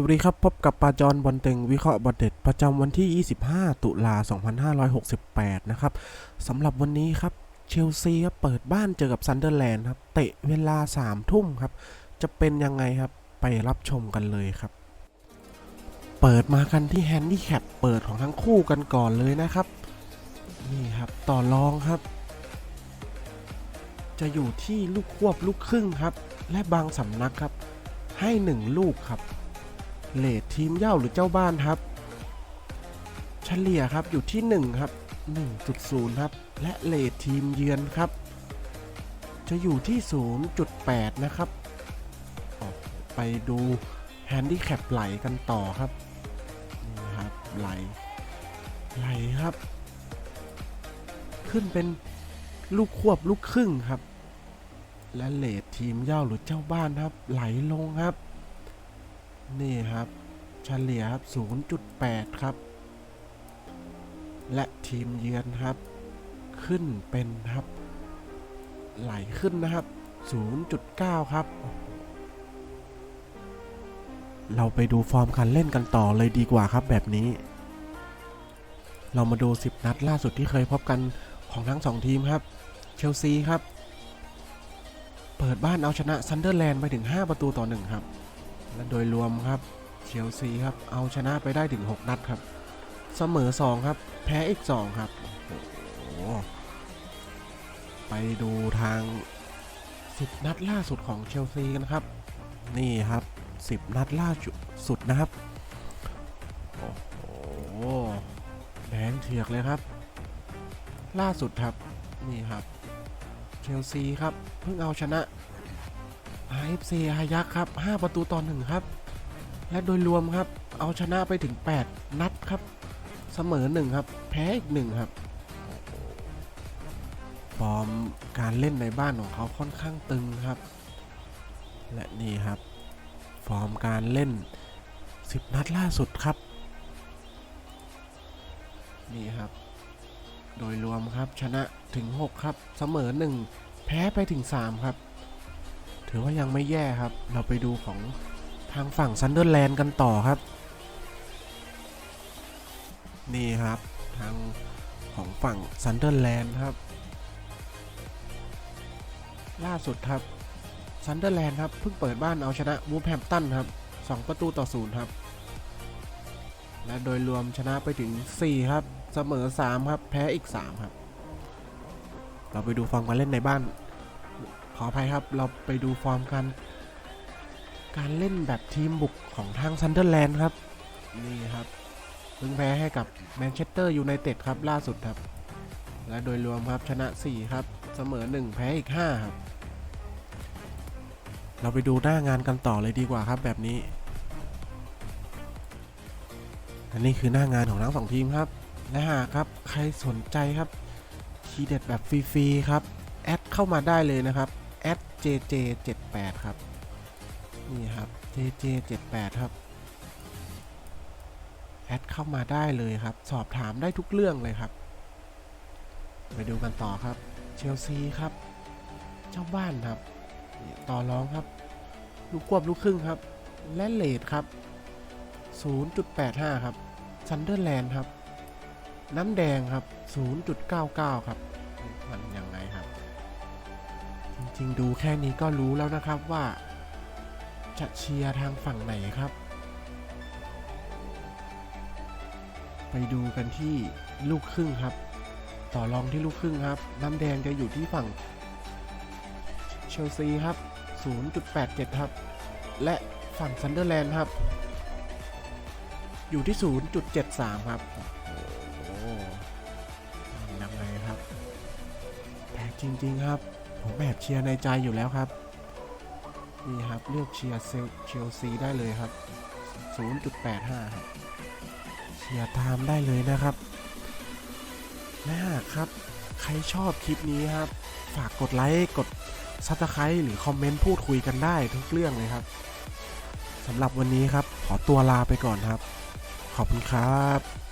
สวัสดีครับ พบกับปาจอนบอลเต็งวิเคราะห์บอลเด็ดประจำวันที่ 25 ตุลา 2568 นะครับสำหรับวันนี้ครับ เชลซีครับเปิดบ้านเจอกับซันเดอร์แลนด์ครับเตะเวลา 3 ทุ่มครับ จะเป็นยังไงครับไปรับชมกันเลยครับ เปิดมากันที่แฮนดี้แคปเปิดของทั้งคู่กันก่อนเลยนะครับ นี่ครับต่อรองครับ จะอยู่ที่ลูกควบลูกครึ่งครับ และบางสำนักครับ ให้หนึ่งลูกครับ เลททีมเย่าหรือเจ้าบ้านครับ เฉลี่ยครับอยู่ที่ 1 ครับ 1.0 ครับ และเลททีมเยือนครับ จะอยู่ที่ 0.8 นะครับออกไปดูแฮนดี้แคปไหลกันต่อครับนี่ครับไหลไหลครับ ขึ้นเป็นลูกควบลูกครึ่งครับ และเลททีมเย่าหรือเจ้าบ้านครับ ไหลลงครับ นี่ครับเฉลี่ยครับ 0.8 ครับ และทีมเยือนครับ ขึ้นเป็นครับ ไหลขึ้นนะครับ 0.9 ครับ เราไปดูฟอร์มการเล่นกันต่อเลยดีกว่าครับแบบนี้ เรามาดู 10 นัดล่าสุดที่เคยพบกันของทั้ง 2 ทีมครับ เชลซีครับ เปิดบ้านเอาชนะซันเดอร์แลนด์ไปถึง 5 ประตูต่อ 1 ครับ และโดยรวมครับเชลซีครับเอาชนะไปได้ถึง 6 นัดครับ เสมอ 2 ครับ แพ้อีก 2 ครับโอ้โหไปดูทาง 10 นัดล่าสุดของเชลซีกันครับ นี่ครับ 10 นัดล่าสุดนะครับ โอ้โหแดงเถือกเลยครับ ล่าสุดครับ นี่ครับ เชลซีครับ เพิ่งเอาชนะ AFC ฮายักครับ 5 ประตูต่อหนึ่งครับ และโดยรวมครับ เอาชนะไปถึง 8 นัดครับ เสมอ 1 ครับ แพ้อีก 1 ครับ ฟอร์มการเล่นในบ้านของเขาค่อนข้างตึงครับ และนี่ครับ ฟอร์มการเล่น 10 นัดล่าสุดครับ นี่ครับ โดยรวมครับชนะถึง 6 ครับ เสมอ 1 แพ้ไปถึง 3 ครับ ถือว่ายังไม่แย่ครับ เราไปดูของทางฝั่งซันเดอร์แลนด์กันต่อครับ นี่ครับทางของฝั่งซันเดอร์แลนด์ครับ ล่าสุดครับซันเดอร์แลนด์ครับเพิ่งเปิดบ้านเอาชนะวูฟแฮมป์ตันครับ 2 ประตูต่อศูนย์ครับ และโดยรวมชนะไปถึง 4 ครับ เสมอ 3 ครับ แพ้อีก 3 ครับ เราไปดูฟอร์มการเล่นในบ้าน ขออภัยครับ เราไปดูฟอร์มการการเล่นแบบทีมบุกของทางซันเดอร์แลนด์ครับ นี่ครับเพิ่งแพ้ให้กับแมนเชสเตอร์ยูไนเต็ดครับล่าสุดครับ และโดยรวมครับชนะ 4 ครับ เสมอ 1 แพ้อีก 5 ครับ เราไปดูหน้างานกันต่อเลยดีกว่าครับแบบนี้ อันนี้คือหน้างานของทั้งสองทีมครับ และหากครับใครสนใจครับทีเด็ดแบบฟรีๆครับ แอดเข้ามาได้เลยนะครับแอด jj78 ครับ นี่ครับ jj78 ครับ แอดเข้ามาได้เลยครับ สอบถามได้ทุกเรื่องเลยครับ ไปดูกันต่อครับ เชลซีครับ เจ้าบ้านครับ ต่อรองครับ ลูกควบลูกครึ่งครับ และเลดครับ 0.85 ครับซันเดอร์แลนด์ครับ น้ำแดงครับ 0.99 ครับ ริง ๆ ดูแค่นี้ก็รู้แล้วนะครับว่า จะเชียร์ทางฝั่งไหนครับ ไปดูกันที่ลูกครึ่งครับ ต่อรองที่ลูกครึ่งครับ น้ำแดงจะอยู่ที่ฝั่งเชลซีครับ 0.87 ครับ และฝั่งซันเดอร์แลนด์ครับ อยู่ที่ 0.73 ครับโอ้ยังไงครับ แต่จริง ๆ ครับ ผมแบบเชียร์ในใจอยู่แล้วครับ นี่ครับเลือกเชียร์เซลเชลซีได้เลยครับ 0.85ครับเชียร์ตามได้เลยนะครับและหาครับ ใครชอบคลิปนี้ครับ ฝากกดไลค์กดซับสไครต์หรือคอมเมนต์พูดคุยกันได้ทุกเรื่องเลยครับสำหรับวันนี้ครับ ขอตัวลาไปก่อนครับ ขอบคุณครับ